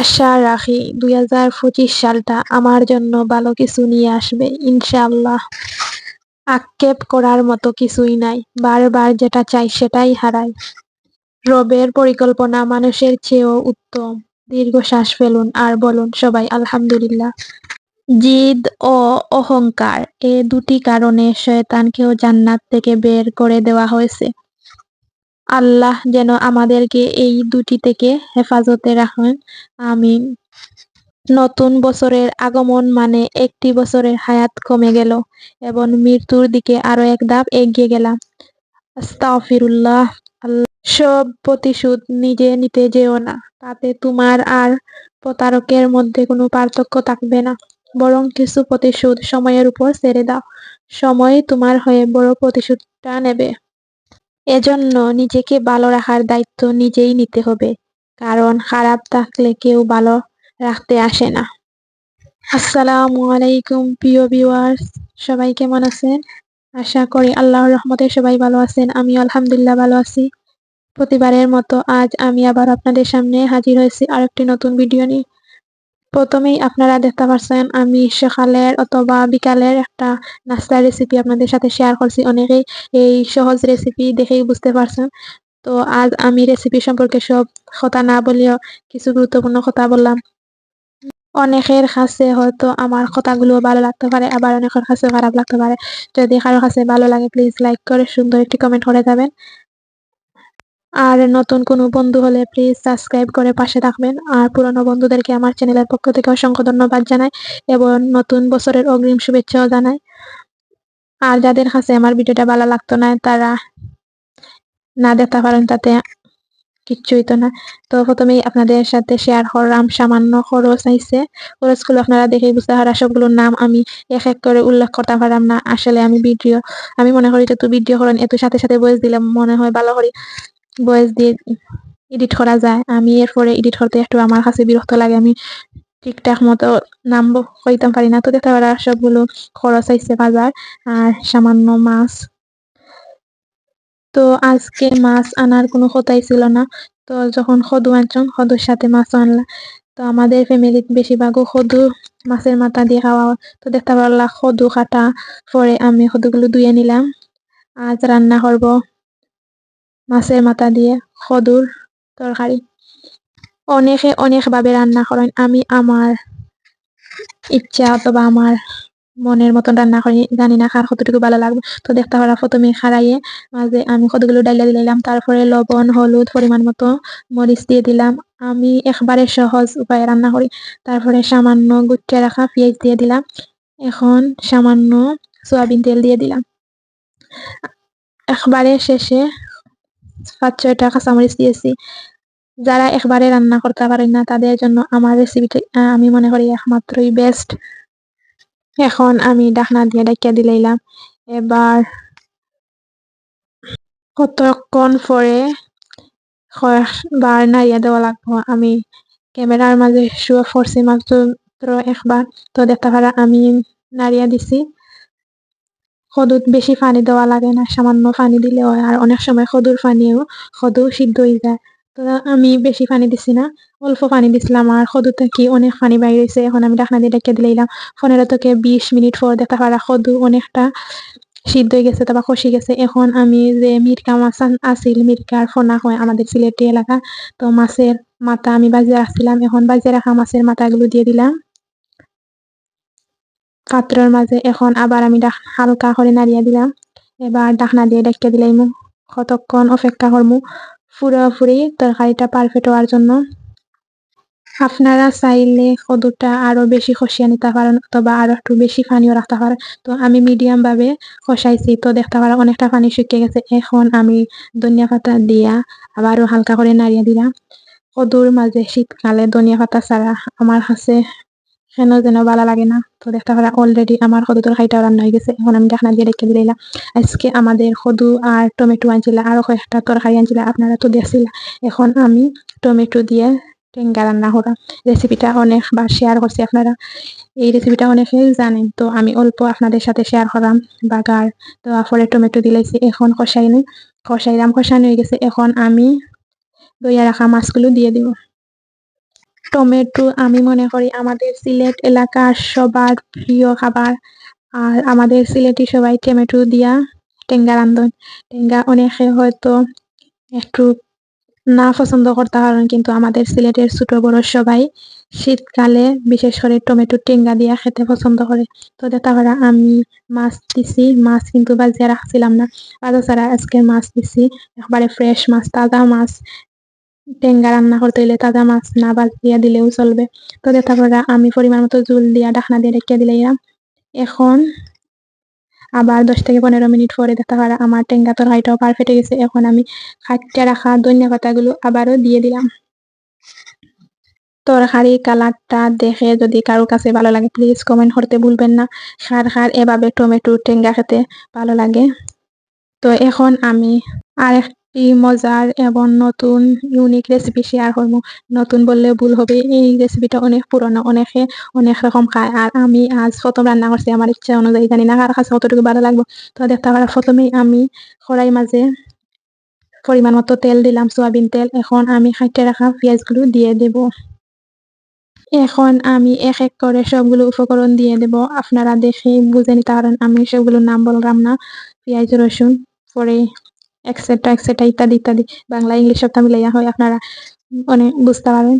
আশা রাখি দুই হাজার পঁচিশ সালটা আমার জন্য ভালো কিছু নিয়ে আসবে, ইনশাআল্লাহ। আক্ষেপ করার মতো কিছুই নাই, বারবার যেটা চাই সেটাই হারাই। রবের পরিকল্পনা মানুষের চেয়েও উত্তম। দীর্ঘশ্বাস ফেলুন আর বলুন সবাই আলহামদুলিল্লাহ। জিদ ও অহংকার, এ দুটি কারণে শয়তানকেও জান্নাত থেকে বের করে দেওয়া হয়েছে। আল্লাহ যেন আমাদেরকে এই দুটি থেকে হেফাজতে রাখেন। আমিন। নতুন বছরের আগমন মানে একটি বছরের হায়াত কমে গেল এবং মৃত্যুর দিকে আরও এক ধাপ এগিয়ে গেলাম। আস্তাগফিরুল্লাহ। আল্লাহ সব প্রতিশোধ নিজে নিতে যেও না, তাতে তোমার আর প্রতারকের মধ্যে কোনো পার্থক্য থাকবে না। বরং কিছু প্রতিশোধ সময়ের উপর ছেড়ে দাও। সময় তোমার হয়ে বড় প্রতিশোধটা নেবে। এজন্য নিজেকে ভালো রাখার দায়িত্ব নিজেই নিতে হবে, কারণ খারাপ থাকলে কেউ ভালো রাখতে আসে না। আসসালামু আলাইকুম, প্রিয় ভিউয়ার্স সবাই কেমন আছেন? আশা করি আল্লাহর রহমতে সবাই ভালো আছেন। আমি আলহামদুলিল্লাহ ভালো আছি। প্রতিবারের মতো আজ আমি আবার আপনাদের সামনে হাজির হয়েছি আরেকটি নতুন ভিডিও নিয়ে। প্রথমেই আপনারা দেখতে পাচ্ছেন আমি সকালের অথবা বিকালের একটা নাস্তার রেসিপি আপনাদের সাথে শেয়ার করছি। অনেকেই এই সহজ রেসিপি দেখেই বুঝতে পারছেন। তো আজ আমি রেসিপি সম্পর্কে সব কথা না বলেও কিছু গুরুত্বপূর্ণ কথা বললাম। অনেকের কাছে হয়তো আমার কথাগুলো ভালো লাগতে পারে, আবার অনেকের কাছে খারাপ লাগতে পারে। যদি কারও কাছে ভালো লাগে প্লিজ লাইক করে সুন্দর একটি কমেন্ট করে যাবেন। আর নতুন কোনো বন্ধু হলে প্লিজ সাবস্ক্রাইব করে পাশে থাকবেন। আর পুরনো বন্ধুদেরকে আমার চ্যানেলের পক্ষ থেকে অসংখ্য ধন্যবাদ জানাই এবং নতুন বছরের অগ্রিম শুভেচ্ছাও জানাই। আর যাদের কাছে আমার ভিডিওটা ভালো লাগতো না, তারা না দেখতে পারেন তাতে কিচ্ছুই তো না। তো প্রথমেই আপনাদের সাথে শেয়ার করলাম, সামান্য খরচ আইছে খরচগুলো আপনারা দেখেই বুঝতে পারা সবগুলোর নাম আমি এক এক করে উল্লেখ করতে পারলাম না। আসলে আমি ভিডিও, আমি মনে করি তো ভিডিও করেন এত সাথে সাথে বয়স দিলাম মনে হয় ভালো করে। বয়স দিয়ে এডিট করা যায়। আমি এরপরে এডিট করতে একটু আমার কাছে বিরক্ত লাগে, আমি ঠিকঠাক মতো নাম কইতাম পারি না। তো দেখতে পারা সবগুলো খরচ আইছে বাজার আর সামান্য মাছ। তো আজকে মাছ আনার কোনো কথাই ছিল না। তো যখন সদু আনছন সদুর সাথে মাছ আনলা। তো আমাদের ফ্যামিলিত বেশিরভাগও সদু মাছের মাথা দিয়ে খাওয়া তো দেখতে পারলা সদু কাটা পরে আমি সদুগুলো ধুয়ে নিলাম। আজ রান্না করব। মাছের মাথা দিয়ে সদুর তরকারি অনেকে অনেকভাবে রান্না করেন আমি আমার ইচ্ছা অথবা আমার মনের মতন রান্না করি জানি না কার কতটুকু ভালো লাগবে। তো দেখতে পারা প্রথমে খাড়াইয়ে মাঝে আমি কতগুলো ডাইলা দিলাম। তারপরে লবণ, হলুদ পরিমাণ মতো মরিচ দিয়ে দিলাম। আমি একবারে সহজ উপায়ে রান্না করি তারপরে সামান্য গুচ্চে রাখা পেঁয়াজ দিয়ে দিলাম। এখন সামান্য সয়াবিন তেল দিয়ে দিলাম। একবারে শেষে পাঁচ ছয়টা কাঁচামরিচ দিয়েছি। যারা একবারে রান্না করতে পারেন না, তাদের জন্য আমার রেসিপিটা আমি মনে করি একমাত্রই বেস্ট এখন আমি ডাকনা দিয়ে ডাকিয়া দিলাইলাম। এবার কতক্ষণ পরে কয়েকবার নাড়িয়া দেওয়া লাগবো? আমি ক্যামেরার মাঝে শুয়ে পড়ছি মাত্র একবার। তো দেখতে পারা, আমি নাড়িয়া দিছি। খদুত বেশি পানি দেওয়া লাগে না, সামান্য পানি দিলে হয়। আর অনেক সময় খদুর পানিও খদু সিদ্ধ হয়ে যায়। তো আমি বেশি পানি দিছি না, অল্প পানি দিছিলাম। আর খদু থেকে অনেক পানি বাইর হয়েছে, এখন আমি ডাকনা দিয়ে ডেকে দিলাম। পনেরো থেকে বিশ মিনিট পর দেখা পারা খদু অনেকটা সিদ্ধ হয়ে গেছে, তারপর খসি গেছে। এখন আমি যে মিরকা মাছ আছিল, মিরকার ফোনা হয় আমাদের সিলেটি এলাকা, তো মাছের মাথা আমি বাজিয়ে রাখছিলাম। এখন বাজিয়ে রাখা মাছের মাথাগুলো দিয়ে দিলাম। পাত্রের মাঝে এখন আবার আমি হালকা করে নাড়িয়ে দিলাম। এবার ডাকনা দিয়ে ডেকে দিলাম কতক্ষণ অপেক্ষা করব পুরোপুরি তরকারিটা পারফেক্ট হওয়ার জন্য। আপনারা চাইলে কদুটা আরও বেশি খসিয়ে নিতে পারেন অথবা আরও একটু বেশি পানিও রাখতে পারেন। তো আমি মিডিয়াম ভাবে কষাইছি তো দেখতে পারেন অনেকটা পানি শুকিয়ে গেছে। এখন আমি ধনিয়া পাতা দিয়া আবারও হালকা করে নাড়িয়ে দিলাম। কদুর মাঝে শীতকালে ধনিয়া পাতা ছাড়া আমার কাছে কেন যেন ভালো লাগে না। তো দেখতে পারা অলরেডি আমার কদু তরকারিটা রান্না হয়ে গেছে। এখন আমি ঢাকনা দিয়ে রেখে দিলাম আজকে আমাদের কদু আর টমেটো আনছিল আরও কয়েকটা তরকারি আনছিল। আপনারা তো দেখছিল। এখন আমি টমেটো দিয়ে টেঙ্গা রান্না করা রেসিপিটা অনেকবার শেয়ার করছি আপনারা। এই রেসিপিটা অনেকেই জানেন তো আমি অল্প আপনাদের সাথে শেয়ার করলাম বাগার তো পরে টমেটো দিলাইছি, এখন কষাই নিই কষাইলাম কষানো হয়ে গেছে। এখন আমি দইয়া রাখা মাছগুলো দিয়ে দিব। টমেটো, আমি মনে করি আমাদের সিলেট এলাকার সবার প্রিয় খাবার। আর আমাদের সিলেটি সবাই টমেটো দিয়া টেঙ্গা রান্ধন। টেঙ্গা অনেকে হয়তো একটু না পছন্দ করতে পারেন, কিন্তু আমাদের সিলেটের ছোট বড় সবাই শীতকালে বিশেষ করে টমেটো টেঙ্গা দিয়া খেতে পছন্দ করে। তো দেখা আমি মাছ দিছি। মাছ কিন্তু বাজিয়ে রাখছিলাম না। আদা ছাড়া আজকে মাছ দিছি। একবারে ফ্রেশ মাছ, তাজা মাছ। টেঙ্গা রান্না করতে হলে তাজা মাছ না বাজিয়া দিলেও চলবে। তো দেখা করা আমি পরিমাণ মতো জুল দিয়া ঢাকনা দিয়ে রেখে দিলাম এখন আবার দশ থেকে পনেরো মিনিট পরে দেখা করা আমার টেঙ্গা তরকারিটাও পারফেক্ট হয়ে গেছে। এখন আমি খাটতে রাখা ধনিয়া পাতাগুলো আবারও দিয়ে দিলাম। তরকারি কালারটা দেখে যদি কারও কাছে ভালো লাগে প্লিজ কমেন্ট করতে ভুলবেন না। খার খার এভাবে টমেটো, টেঙ্গা খেতে ভালো লাগে। তো এখন আমি আরেকটি মজার এবং নতুন ইউনিক রেসিপি শেয়ার করব। নতুন বললে ভুল হবে, এই রেসিপিটা অনেক পুরনো, অনেকে অনেক রকম খায়। আর আমি আজ প্রথম রান্না করছি, আমার ইচ্ছা অনুযায়ী জানি না কার কাছে কতটুকু ভালো লাগবে। তো দেখতে পারা প্রথমেই আমি কড়াই মাঝে পরিমাণ মতো তেল দিলাম, সয়াবিন তেল। এখন আমি খাইতে রাখা পেঁয়াজগুলো দিয়ে দেব। এখন আমি এক এক করে সবগুলো উপকরণ দিয়ে দেব। আপনারা দেখে বুঝে নিতে পারেন, আমি সবগুলোর নাম বললাম না। পেঁয়াজ, রসুন, পরে এক্সেট্রা এক্সেট্রা ইত্যাদি ইত্যাদি। বাংলা ইংলিশ সবটা মিলাইয়া হয় আপনারা অনেক বুঝতে পারেন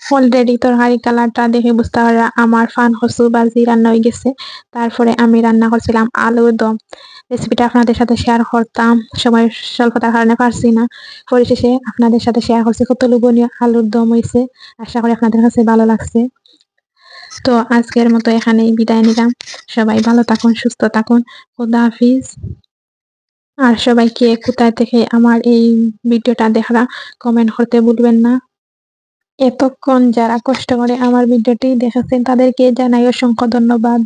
অলরেডি তরকারি কালারটা দেখে বুঝতে পারা আমার ফান কচু বাজি রান্না হয়ে গেছে। তারপরে আমি রান্না করছিলাম আলু দম। রেসিপিটা আপনাদের সাথে শেয়ার করতাম। সময় স্বল্পতার কারণে পারছি না। পরিশেষে আপনাদের সাথে শেয়ার করছি কত লোভনীয় আলুর দম হয়েছে। আশা করি আপনাদের কাছে ভালো লাগছে। তো আজকের মতো এখানেই বিদায় নিলাম। সবাই ভালো থাকুন, সুস্থ থাকুন। খুদা হাফিজ। আর সবাইকে কোথায় থেকে আমার এই ভিডিওটা দেখা কমেন্ট করতে ভুলবেন না। এতক্ষণ যারা কষ্ট করে আমার ভিডিওটি দেখেছেন তাদেরকে জানাই অসংখ্য ধন্যবাদ।